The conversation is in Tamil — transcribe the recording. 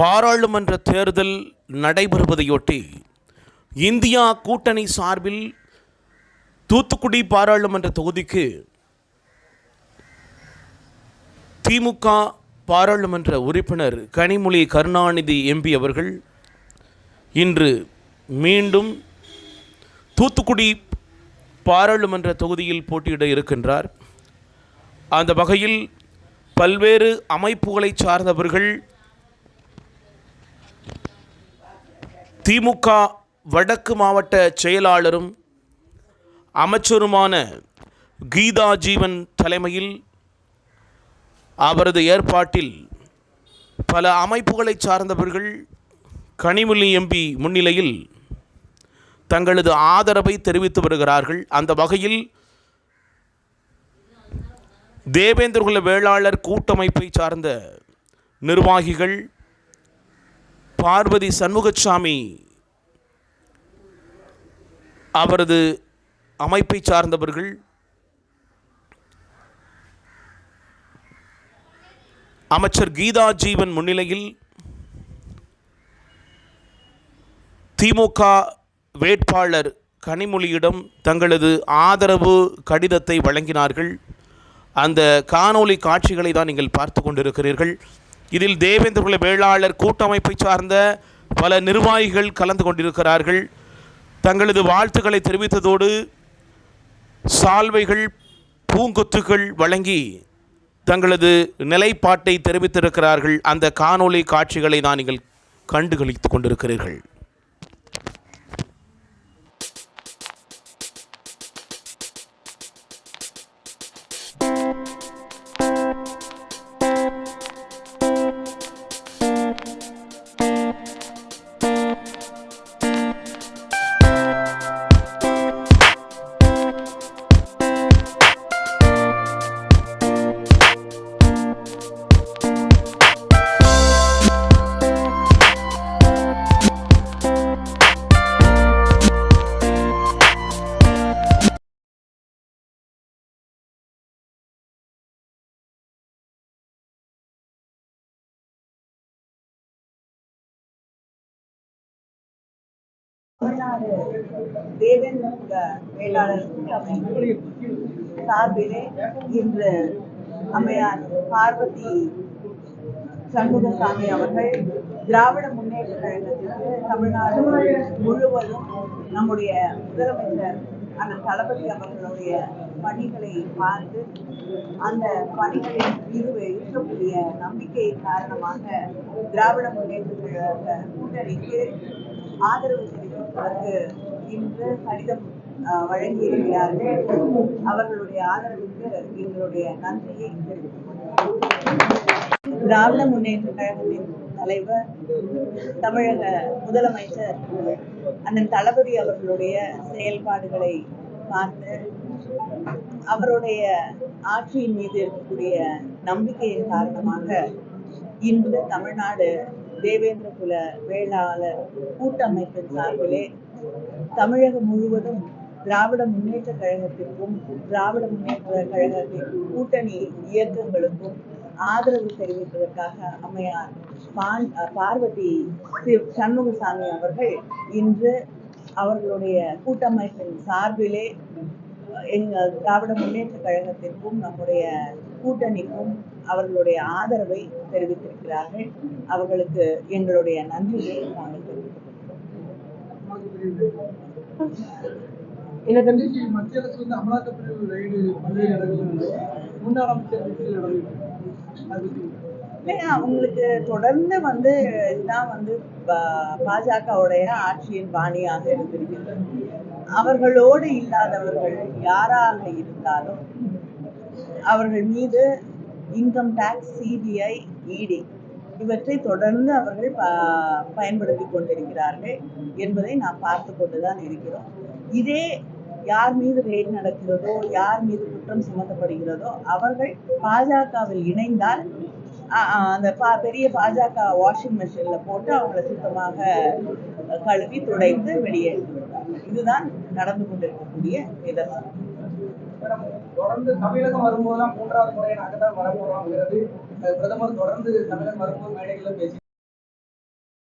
பாராளுமன்ற தேர்தல் நடைபெறுவதையொட்டி இந்தியா கூட்டணி சார்பில் தூத்துக்குடி பாராளுமன்ற தொகுதிக்கு திமுக பாராளுமன்ற உறுப்பினர் கனிமொழி கருணாநிதி எம்பி அவர்கள் இன்று மீண்டும் தூத்துக்குடி பாராளுமன்ற தொகுதியில் போட்டியிட இருக்கின்றார். அந்த வகையில் பல்வேறு அமைப்புகளை சார்ந்தவர்கள் திமுக வடக்கு மாவட்ட செயலாளரும் அமைச்சருமான கீதா ஜீவன் தலைமையில் அவரது ஏற்பாட்டில் பல அமைப்புகளை சார்ந்தவர்கள் கனிமொழி எம்பி முன்னிலையில் தங்களது ஆதரவை தெரிவித்து வருகிறார்கள். அந்த வகையில் தேவேந்திரகுல வேளாளர் கூட்டமைப்பை சார்ந்த நிர்வாகிகள் பார்வதி சண்முகசாமி அவரது அமைப்பை சார்ந்தவர்கள் அமைச்சர் கீதா ஜீவன் முன்னிலையில் திமுக வேட்பாளர் கனிமொழியிடம் தங்களது ஆதரவு கடிதத்தை வழங்கினார்கள். அந்த காணொளி காட்சிகளை தான் நீங்கள் பார்த்து கொண்டிருக்கிறீர்கள். இதில் தேவேந்திரகுல வேளாளர் கூட்டமைப்பை சார்ந்த பல நிர்வாகிகள் கலந்து கொண்டிருக்கிறார்கள். தங்களது வாழ்த்துக்களை தெரிவித்ததோடு சால்வைகள் பூங்கொத்துகள் வழங்கி தங்களது நிலைப்பாட்டை தெரிவித்திருக்கிறார்கள். அந்த காணொளி காட்சிகளை நான் நீங்கள் கண்டுகளித்துக் கொண்டிருக்கிறீர்கள். தமிழ்நாடு தேவேந்திர மேலாளர் சார்பிலே இன்று அம்மையார் பார்வதி சண்முகசாமி அவர்கள் திராவிட முன்னேற்ற கழகத்திற்கு தமிழ்நாடு முழுவதும் நம்முடைய முதலமைச்சர் அண்ணன் தளபதி அவர்களுடைய பணிகளை பார்த்து அந்த பணிகளின் மீது இருக்கக்கூடிய நம்பிக்கை காரணமாக திராவிட முன்னேற்ற கழக கூட்டணிக்கு ஆதரவு தெரிவிப்பதற்கு இன்று கடிதம் வழங்கி இருக்கிறார்கள் அவர்களுடைய ஆதரவுக்கு எங்களுடைய நன்றியை தெரிவித்துக் திராவிட முன்னேற்ற கழகத்தின் தலைவர் தமிழக முதலமைச்சர் அண்ணன் தளபதி அவர்களுடைய செயல்பாடுகளை பார்த்து அவருடைய ஆட்சியின் மீது இருக்கக்கூடிய நம்பிக்கையின் காரணமாக இன்று தமிழ்நாடு தேவேந்திர குல வேளாளர் கூட்டமைப்பின் சார்பிலே தமிழகம் முழுவதும் திராவிட முன்னேற்ற கழகத்திற்கும் திராவிட முன்னேற்ற கழகத்தின் கூட்டணி இயக்கங்களுக்கும் ஆதரவு தெரிவிப்பதற்காக அம்மையார் பான் பார்வதி சண்முகசாமி அவர்கள் இன்று அவர்களுடைய கூட்டமைப்பின் சார்பிலே எங்கள் திராவிட முன்னேற்ற கழகத்திற்கும் நம்முடைய கூட்டணிக்கும் அவர்களுடைய ஆதரவை தெரிவித்திருக்கிறார்கள். அவர்களுக்கு எங்களுடைய நன்றியை நாங்கள் தெரிவித்துக் மத்திய அரசு வந்து அமலாக்கப்பிரிவு ரயில் பல்வேறு இடங்களில் முன்னாள் அமைச்சர் வீட்டில் நடந்துட்டு தொடர்ந்து வந்து இதுதான் வந்து பாஜகவுடைய ஆட்சியின் பாணியாக இருந்திருக்கிறது. அவர்களோடு இல்லாதவர்கள் யாராக இருந்தாலும் அவர்கள் மீது இன்கம் டேக்ஸ் சிபிஐ இடி இவற்றை தொடர்ந்து அவர்கள் பயன்படுத்தி பயன்படுத்திக் கொண்டிருக்கிறார்கள் என்பதை நாம் பார்த்து கொண்டுதான் இருக்கிறோம். இதே யார் மீது ரெய்ட் நடக்கிறதோ யார் மீது குற்றம் சுமத்தப்படுகிறதோ அவர்கள் பாஜகவில் இணைந்தால் அந்த பா- பெரிய பாஜக வாஷிங் மெஷின்ல போட்டு அவங்களை சுத்தமாக கழுவி துடைத்து வெளியே இதுதான் நடந்து கொண்டிருக்கக்கூடிய நிதர்சனம். தொடர்ந்து தமிழகம் வரும்போதெல்லாம் மூன்றாவது முறையாக நாங்கள் தான் வரப்போறோம்ங்கிறது பிரதமர் தொடர்ந்து தமிழகம் வரும்போது மேடைகளில் பேசி